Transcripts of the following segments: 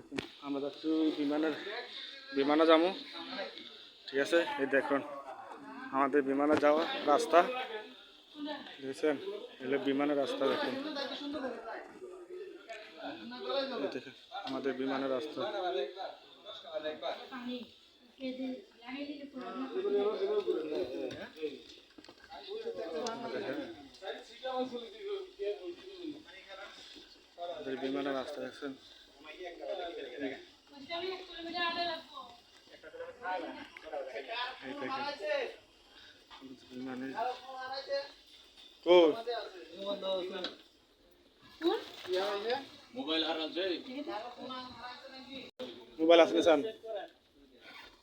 আলাইকুম আমরা যাচ্ছি বিমানের, বিমানে যাব ঠিক আছে, এই দেখুন, আমাদের বিমানে যাওয়া রাস্তা। দেখছেন এগুলো বিমানের রাস্তা দেখুন। আমাদের বিমানের রাস্তা। বিমানের রাস্তা দেখছেন। কই কোন মোবাইল আছে নিসান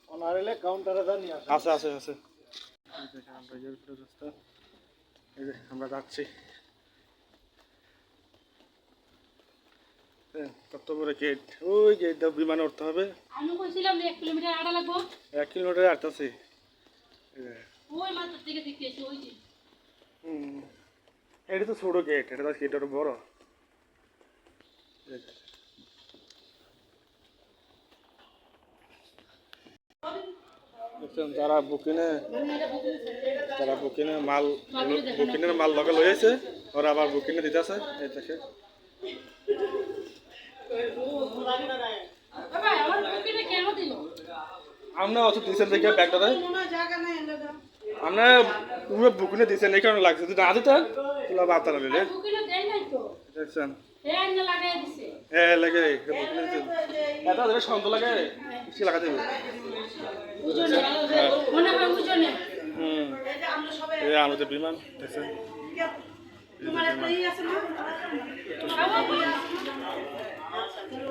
অনারেলে কাউন্টারে আসে আছে। আছে আছে আমরা যাচ্ছি। কত বড় গেট ওই দিয়ে বিমানে উঠতে হবে। আমি কইছিলাম যে এক কিলোমিটার আড়া লাগবো। কিলোমিটার ওই ওই যে। হুম। এটা তো ছোট গেট এটা তো গেট আরও বড়। যে। যারা বুকিনে যারা বুকিনে মাল বুকিনের মাল লগে লইছে ওরা আবার বুকিনে দিতেছে। বাবা আমার অত দিচ্ছেন দেখে ব্যাগটা দেয়? আমরা পুরো বুকিনে দিচ্ছেন এই কারণে লাগছে। যদি না দিতেন তাহলে নাই তো দেখছেন? হে আইনা লাগাই দিছে এ লাগে এটা ধরে সন্ত লাগে কি লাগা দেবে হয় হুম। আমাদের বিমান, দেখছেন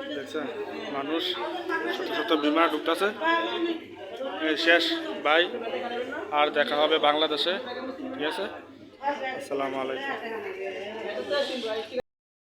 দেখছেন মানুষ, ছোট ছোট বিমানে ঢুকতেছে শেষ বাই আর দেখা হবে বাংলাদেশে, ঠিক আছে? আসসালামু আলাইকুম।